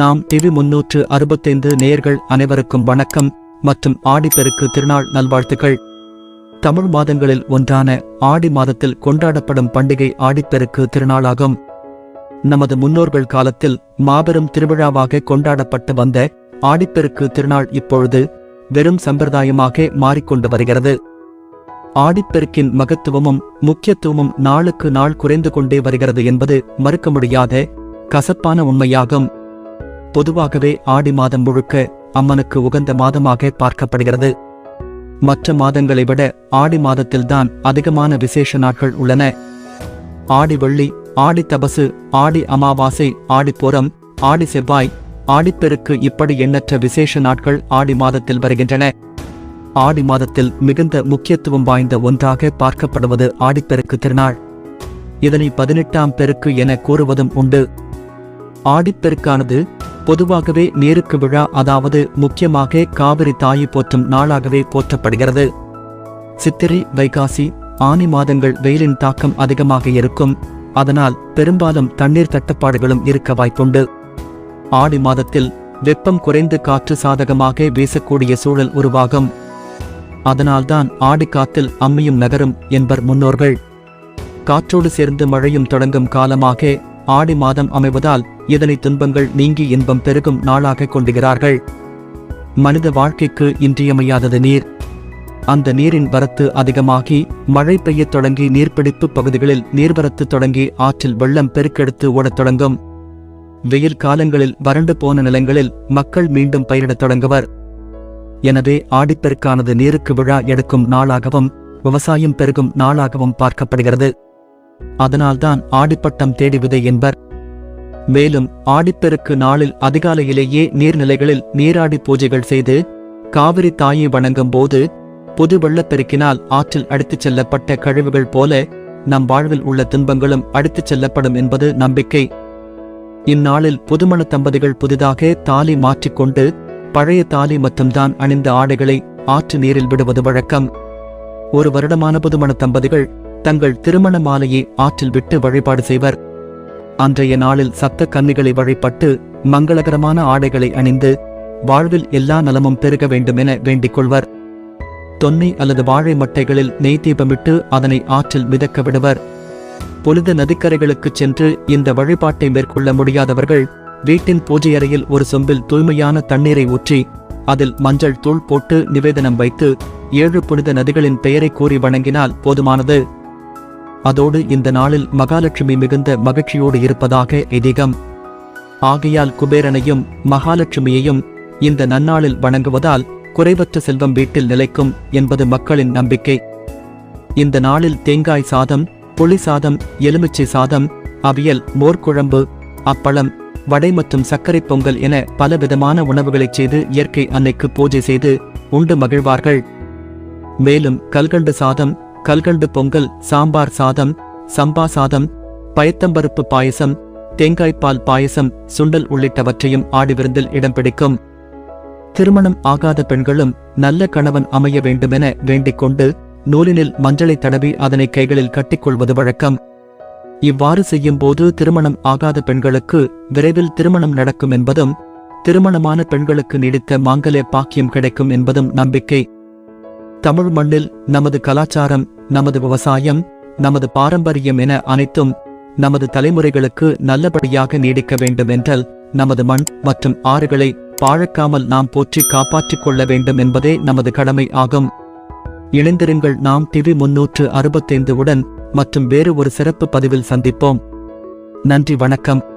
நாம் டிவி முன்னூற்று அறுபத்தைந்து நேயர்கள் அனைவருக்கும் வணக்கம் மற்றும் ஆடிப்பெருக்கு திருநாள் நல்வாழ்த்துக்கள். தமிழ் மாதங்களில் ஒன்றான ஆடி மாதத்தில் கொண்டாடப்படும் பண்டிகை ஆடிப்பெருக்கு திருநாளாகும். நமது முன்னோர்கள் காலத்தில் மாபெரும் திருவிழாவாக கொண்டாடப்பட்டு வந்த ஆடிப்பெருக்கு திருநாள் இப்பொழுது வெறும் சம்பிரதாயமாக மாறிக்கொண்டு வருகிறது. ஆடிப்பெருக்கின் மகத்துவமும் முக்கியத்துவமும் நாளுக்கு நாள் குறைந்து கொண்டே வருகிறது என்பது மறுக்க முடியாத கசப்பான உண்மையாகும். பொதுவாகவே ஆடி மாதம் முழுக்க அம்மனுக்கு உகந்த மாதமாக பார்க்கப்படுகிறது. மற்ற மாதங்களை விட ஆடி மாதத்தில்தான் அதிகமான விசேஷ நாட்கள் உள்ளன. ஆடி வெள்ளி ஆடி தபசு ஆடி அமாவாசை ஆடிப்புறம் ஆடி செவ்வாய் ஆடிப்பெருக்கு இப்படி எண்ணற்ற விசேஷ நாட்கள் ஆடி மாதத்தில் வருகின்றன. ஆடி மாதத்தில் மிகுந்த முக்கியத்துவம் வாய்ந்த ஒன்றாக பார்க்கப்படுவது ஆடிப்பெருக்கு திருநாள். இதனை பதினெட்டாம் பெருக்கு என கூறுவதும் உண்டு. ஆடிப்பெருக்கானது பொதுவாகவே நீருக்கு விழா அதாவது முக்கியமாக காவிரி தாயை போற்றும் நாளாகவே போற்றப்படுகிறது. சித்திரை வைகாசி ஆனி மாதங்கள் வெயிலின் தாக்கம் அதிகமாக இருக்கும். அதனால் பெரும்பாலும் தண்ணீர் தட்டுப்பாடுகளும் இருக்க வாய்ப்புண்டு. ஆடி மாதத்தில் வெப்பம் குறைந்து காற்று சாதகமாக வீசக்கூடிய சூழல் உருவாகும். அதனால்தான் ஆடிக்காத்தில் அம்மியும் நகரும் என்பர் முன்னோர்கள். காற்றோடு சேர்ந்து மழையும் தொடங்கும் காலமாக ஆடி மாதம் அமைவதால் இதனை துன்பங்கள் நீங்கி இன்பம் பெருகும் நாளாக கொண்டுகிறார்கள் மனித வாழ்க்கைக்கு இன்றியமையாதது நீர். அந்த நீரின் வரத்து அதிகமாகி மழை பெய்யத் தொடங்கி நீர்பிடிப்பு பகுதிகளில் நீர்வரத்து தொடங்கி ஆற்றில் வெள்ளம் பெருக்கெடுத்து ஓடத் தொடங்கும். வெயில் காலங்களில் வறண்டு போன நிலங்களில் மக்கள் மீண்டும் பயிரிடத் தொடங்குவர். எனவே ஆடிப்பெருக்கானது நீருக்கு விழா எடுக்கும் நாளாகவும் விவசாயம் பெருகும் நாளாகவும் பார்க்கப்படுகிறது. அதனால்தான் ஆடிப்பட்டம் தேடி விதை என்பர். மேலும் ஆடிப்பெருக்கு நாளில் அதிகாலையிலேயே நீர்நிலைகளில் நீராடி பூஜைகள் செய்து காவிரி தாயை வணங்கும் போது புது வெள்ளப்பெருக்கினால் ஆற்றில் அடித்துச் செல்லப்பட்ட கழிவுகள் போல நம் வாழ்வில் உள்ள துன்பங்களும் அடித்துச் செல்லப்படும் என்பது நம்பிக்கை. இந்நாளில் புதுமண தம்பதிகள் புதிதாக தாலி மாற்றிக்கொண்டு பழைய தாலி மட்டும்தான் அணிந்த ஆடைகளை ஆற்று நீரில் விடுவது வழக்கம். ஒரு வருடமான புதுமண தம்பதிகள் தங்கள் திருமண மாலையை ஆற்றில் விட்டு வழிபாடு செய்வர். அன்றைய நாளில் சப்த கன்னிகளை வழிபட்டு மங்களகரமான ஆடைகளை அணிந்து வாழ்வில் எல்லா நலமும் பெருக வேண்டுமென வேண்டிக் கொள்வர் தொன்னை அல்லது வாழை மட்டைகளில் நெய் தீபமிட்டு அதனை ஆற்றில் மிதக்க விடுவர். புனித நதிக்கரைகளுக்குச் சென்று இந்த வழிபாட்டை மேற்கொள்ள முடியாதவர்கள் வீட்டின் பூஜை அறையில் ஒரு சொம்பில் தூய்மையான தண்ணீரை ஊற்றி அதில் மஞ்சள் தூள் போட்டு நிவேதனம் வைத்து ஏழு புனித நதிகளின் பெயரை கூறி வணங்கினால் போதுமானது. அதோடு இந்த நாளில் மகாலட்சுமி மிகுந்த மகிழ்ச்சியோடு இருப்பதாக எதிகம் ஆகையால் குபேரனையும் மகாலட்சுமியையும் இந்த நன்னாளில் வணங்குவதால் குறைவற்ற செல்வம் வீட்டில் நிலைக்கும் என்பது மக்களின் நம்பிக்கை. இந்த நாளில் தேங்காய் சாதம் புளி சாதம் எலுமிச்சை சாதம் அவியல் மோர்க்குழம்பு அப்பளம் வடை மற்றும் சர்க்கரை பொங்கல் என பலவிதமான உணவுகளைச் செய்து இயற்கை அன்னைக்கு பூஜை செய்து உண்டு மகிழ்வார்கள். மேலும் கல்கண்டு சாதம் கல்கண்டு பொங்கல் சாம்பார் சாதம் சம்பா சாதம் பயத்தம்பருப்பு பாயசம் தேங்காய்ப்பால் பாயசம் சுண்டல் உள்ளிட்டவற்றையும் ஆடிவிருந்தில் இடம் பிடிக்கும். திருமணம் ஆகாத பெண்களும் நல்ல கணவன் அமைய வேண்டுமென வேண்டிக் கொண்டு நூலினில் மஞ்சளை தடவி அதனை கைகளில் கட்டிக்கொள்வது வழக்கம். இவ்வாறு செய்யும்போது திருமணம் ஆகாத பெண்களுக்கு விரைவில் திருமணம் நடக்கும் என்பதும் திருமணமான பெண்களுக்கு நீடித்த மாங்கல்ய பாக்கியம் கிடைக்கும் என்பதும் நம்பிக்கை. தமிழ் மண்ணில் நமது கலாச்சாரம் நமது விவசாயம் நமது பாரம்பரியம் என அனைத்தும் நமது தலைமுறைகளுக்கு நல்லபடியாக நீடிக்க வேண்டும் என்றால் நமது மண் மற்றும் ஆறுகளை பாழக்காமல் நாம் போற்றி காப்பாற்றிக் கொள்ள வேண்டும் என்பதே நமது கடமை ஆகும். இணைந்திருங்கள் நாம் டிவி முன்னூற்று அறுபத்தைந்து உடன் மற்றும் வேறு ஒரு சிறப்பு பதிவில் சந்திப்போம். நன்றி வணக்கம்.